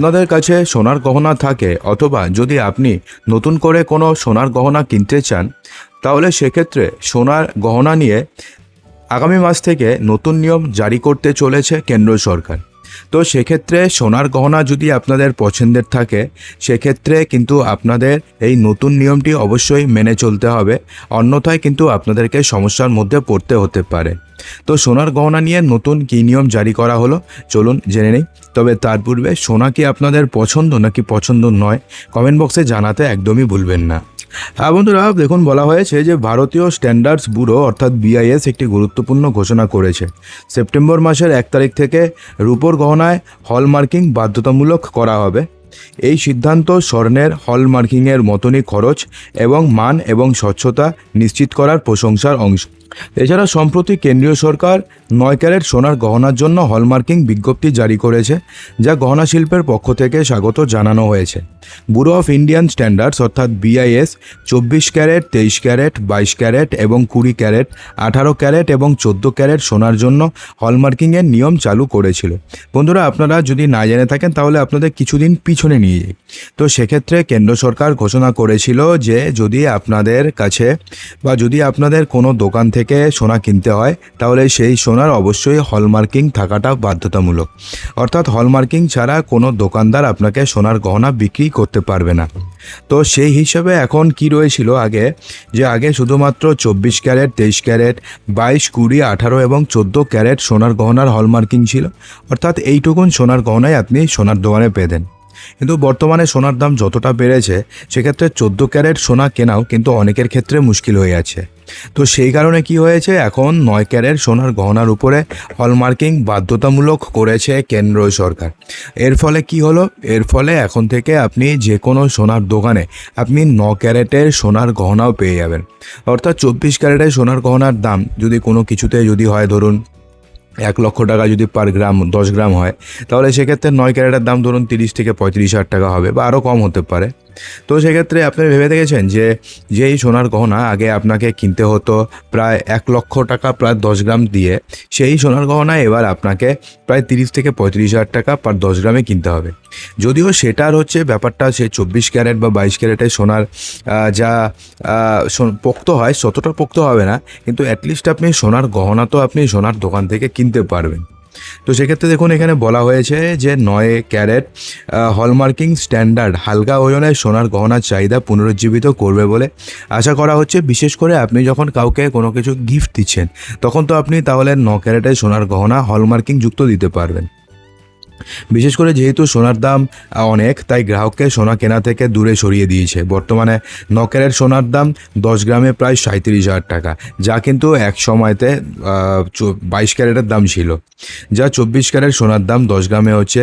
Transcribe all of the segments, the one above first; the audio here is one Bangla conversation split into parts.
আপনাদের কাছে সোনার গহনা থাকে অথবা যদি আপনি নতুন করে কোনো সোনার গহনা কিনতে চান, তাহলে সেক্ষেত্রে সোনার গহনা নিয়ে আগামী মাস থেকে নতুন নিয়ম জারি করতে চলেছে কেন্দ্র সরকার। তো সেক্ষেত্রে সোনার গহনা যদি আপনাদের পছন্দের থাকে, সেক্ষেত্রে কিন্তু আপনাদের এই নতুন নিয়মটি অবশ্যই মেনে চলতে হবে। অন্যথায় কিন্তু আপনাদেরকে সমস্যার মধ্যে পড়তে হতে পারে। তো সোনার গহনা নিয়ে নতুন কী নিয়ম জারি করা হলো, চলুন জেনে নেই। তবে তার পূর্বে সোনা কি আপনাদের পছন্দ নাকি পছন্দ নয়, কমেন্ট বক্সে জানাতে একদমই ভুলবেন না। হ্যাঁ বন্ধুরা, দেখুন, বলা হয়েছে যে ভারতীয় স্ট্যান্ডার্ডস ব্যুরো, অর্থাৎ বিআইএস একটি গুরুত্বপূর্ণ ঘোষণা করেছে। সেপ্টেম্বর মাসের এক তারিখ থেকে রূপোর গহনায় হলমার্কিং বাধ্যতামূলক করা হবে। এই সিদ্ধান্ত স্বর্ণের হলমার্কিংয়ের মতনই খরচ এবং মান এবং স্বচ্ছতা নিশ্চিত করার প্রশংসার অংশ। এছাড়া সম্প্রতি কেন্দ্রীয় সরকার নয় ক্যারেট সোনার গহনার জন্য হলমার্কিং বিজ্ঞপ্তি জারি করেছে, যা গহনা শিল্পের পক্ষ থেকে স্বাগত জানানো হয়েছে। ব্যুরো অফ ইন্ডিয়ান স্ট্যান্ডার্ডস অর্থাৎ বিআইএস, চব্বিশ ক্যারেট, তেইশ ক্যারেট, বাইশ ক্যারেট এবং কুড়ি ক্যারেট, আঠারো ক্যারেট এবং চোদ্দ ক্যারেট সোনার জন্য হলমার্কিংয়ের নিয়ম চালু করেছিল। বন্ধুরা, আপনারা যদি না জেনে থাকেন, তাহলে আপনাদের কিছুদিন পিছনে নিয়ে যাই। তো সেক্ষেত্রে কেন্দ্র সরকার ঘোষণা করেছিল যে যদি আপনাদের কাছে বা যদি আপনাদের কোনো দোকান থেকে সোনা কিনতে হয়, তাহলে সেই সোনার অবশ্যই হলমার্কিং থাকাটা বাধ্যতামূলক। অর্থাৎ হলমার্কিং ছাড়া কোনো দোকানদার আপনাকে সোনার গহনা বিক্রি করতে পারবে না। তো সেই হিসাবে এখন কি রয়েছিল আগে? যে আগে শুধুমাত্র চব্বিশ ক্যারেট, তেইশ ক্যারেট, বাইশ, কুড়ি, আঠারো এবং চোদ্দ ক্যারেট সোনার গহনার হলমার্কিং ছিল। অর্থাৎ এইটুকুন সোনার গহনায় আপনি সোনার দোকানে পেতেন কিন্তু বর্তমানে সোনার দাম যতটা বেড়েছে, সেক্ষেত্রে চোদ্দ ক্যারেট সোনা কেনাও কিন্তু অনেকের ক্ষেত্রে মুশকিল হয়ে যাচ্ছে তো সেই কারণে কি হয়েছে, এখন নয় ক্যারেট সোনার গহনার উপরে হলমার্কিং বাধ্যতামূলক করেছে কেন্দ্র সরকার। এর ফলে কি হলো? এর ফলে এখন থেকে আপনি যে কোনো সোনার দোকানে আপনি ন ক্যারেটের সোনার গহনাও পেয়ে যাবেন। অর্থাৎ চব্বিশ ক্যারেটের সোনার গহনার দাম যদি কোনো কিছুতে যদি হয়, ধরুন এক লক্ষ টাকা যদি পার গ্রাম দশ গ্রাম হয়, তাহলে সেক্ষেত্রে নয় ক্যারেটের দাম ধরুন তিরিশ থেকে পঁয়ত্রিশ হাজার টাকা হবে বা আরও কম হতে পারে। তো সেক্ষেত্রে আপনি ভেবে দেখেছেন যে যেই সোনার গহনা আগে আপনাকে কিনতে হতো প্রায় এক লক্ষ টাকা প্রায় দশ গ্রাম দিয়ে, সেই সোনার গহনা এবার আপনাকে প্রায় তিরিশ থেকে পঁয়ত্রিশ হাজার টাকা পার দশ গ্রামে কিনতে হবে। যদিও সেটার হচ্ছে ব্যাপারটা সে চব্বিশ ক্যারেট বা বাইশ ক্যারেটের সোনার যা পোক্ত হয় ততটা পোক্ত হবে না। কিন্তু অ্যাটলিস্ট আপনি সোনার গহনা তো আপনি সোনার দোকান থেকে কিনতে পারবেন। তো সেক্ষেত্রে দেখুন, এখানে বলা হয়েছে যে নয় ক্যারেট হলমার্কিং স্ট্যান্ডার্ড হালকা ওজনে সোনার গহনার চাহিদা পুনরুজ্জীবিত করবে বলে আশা করা হচ্ছে। বিশেষ করে আপনি যখন কাউকে কোনো কিছু গিফট দিচ্ছেন, তখন তো আপনি তাহলে ন ক্যারেটের সোনার গহনা হলমার্কিং যুক্ত দিতে পারবেন। বিশেষ করে যেহেতু সোনার দাম অনেক, তাই গ্রাহককে সোনা কেনা থেকে দূরে সরিয়ে দিয়েছে। বর্তমানে নকেরের সোনার দাম দশ গ্রামে প্রায় সাঁত্রিশ হাজার টাকা, যা কিন্তু এক সময়তে বাইশ ক্যারেটের দাম ছিল। যা চব্বিশ ক্যারেট সোনার দাম দশ গ্রামে হচ্ছে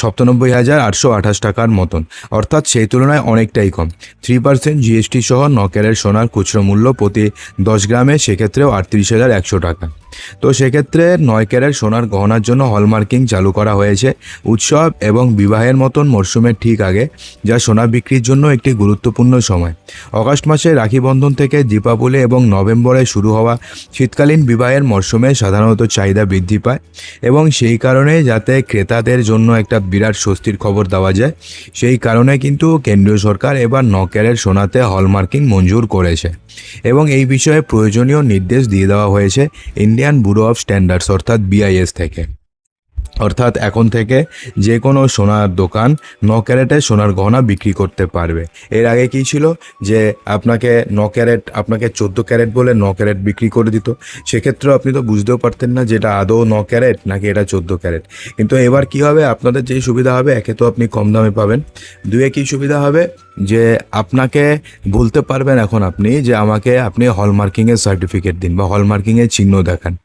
সপ্তানব্বই হাজার আটশো আঠাশ টাকার মতন। অর্থাৎ সেই তুলনায় অনেকটাই কম। থ্রি পার্সেন্ট জিএসটি সহ নকেরের সোনার খুচরো মূল্য প্রতি দশ গ্রামে সেক্ষেত্রেও আটত্রিশ হাজার একশো টাকা। তো সেক্ষেত্রে নয় ক্যারেট সোনার গহনার জন্য হলমার্কিং চালু করা হয়েছে উৎসব এবং বিবাহের মতন মরশুমের ঠিক আগে, যা সোনা বিক্রির জন্য একটি গুরুত্বপূর্ণ সময়। অগাস্ট মাসে রাখি বন্ধন থেকে দীপাবলি এবং নভেম্বরে শুরু হওয়া শীতকালীন বিবাহের মরশুমে সাধারণত চাহিদা বৃদ্ধি পায় এবং সেই কারণে যাতে ক্রেতাদের জন্য একটা বিরাট স্বস্তির খবর দেওয়া যায়, সেই কারণে কিন্তু কেন্দ্রীয় সরকার এবার ন ক্যারেট সোনাতে হলমার্কিং মঞ্জুর করেছে এবং এই বিষয়ে প্রয়োজনীয় নির্দেশ দিয়ে দেওয়া হয়েছে ইন্ডিয়ান ব্যুরো অফ স্ট্যান্ডার্ডস, অর্থাৎ বিআইএস থেকে। অর্থাৎ এখন থেকে যে কোনো সোনার দোকান ন ক্যারেটে সোনার গহনা বিক্রি করতে পারবে। এর আগে কি ছিল? যে আপনাকে ন ক্যারেট আপনাকে চোদ্দ ক্যারেট বলে ন ক্যারেট বিক্রি করে দিত। সেক্ষেত্রেও আপনি তো বুঝতেও পারতেন না যেটা আদৌ ন ক্যারেট নাকি এটা চোদ্দ ক্যারেট। কিন্তু এবার কি হবে? আপনাদের যেই সুবিধা হবে, একে তো আপনি কম দামে পাবেন। দুয়ে কি সুবিধা হবে যে আপনাকে বলতে পারবেন এখন আপনি যে আমাকে আপনি হলমার্কিংয়ের সার্টিফিকেট দিন বা হলমার্কিংয়ের চিহ্ন দেখান।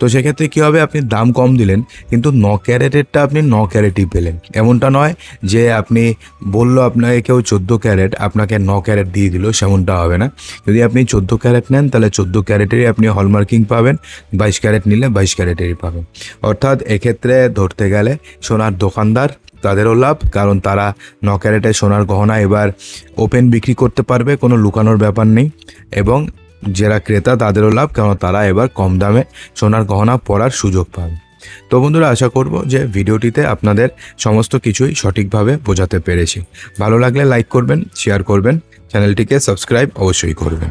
তো সেক্ষেত্রে কী হবে? আপনি দাম কম দিলেন, কিন্তু ন ক্যারেটেরটা আপনি ন ক্যারেটই পেলেন। এমনটা নয় যে আপনি বলল আপনাকে কেউ চোদ্দ ক্যারেট, আপনাকে ন ক্যারেট দিয়ে দিল, সেমনটা হবে না। যদি আপনি চোদ্দ ক্যারেট নেন, তাহলে চোদ্দ ক্যারেটেরই আপনি হলমার্কিং পাবেন, বাইশ ক্যারেট নিলে বাইশ ক্যারেটেরই পাবেন। অর্থাৎ এক্ষেত্রে ধরতে গেলে সোনার দোকানদার, তাদেরও লাভ, কারণ তারা ন ক্যারেটের সোনার গহনা এবার ওপেন বিক্রি করতে পারবে, কোনো লুকানোর ব্যাপার নেই। এবং যারা ক্রেতা, তাদেরও লাভ কারণ তারা এবার কম দামে সোনার গহনা পরার সুযোগ পাবে। তো বন্ধুরা, আশা করব যে ভিডিওটিতে আপনাদের সমস্ত কিছুই সঠিকভাবে বোঝাতে পেরেছি। ভালো লাগলে লাইক করবেন, শেয়ার করবেন, চ্যানেলটিকে সাবস্ক্রাইব অবশ্যই করবেন।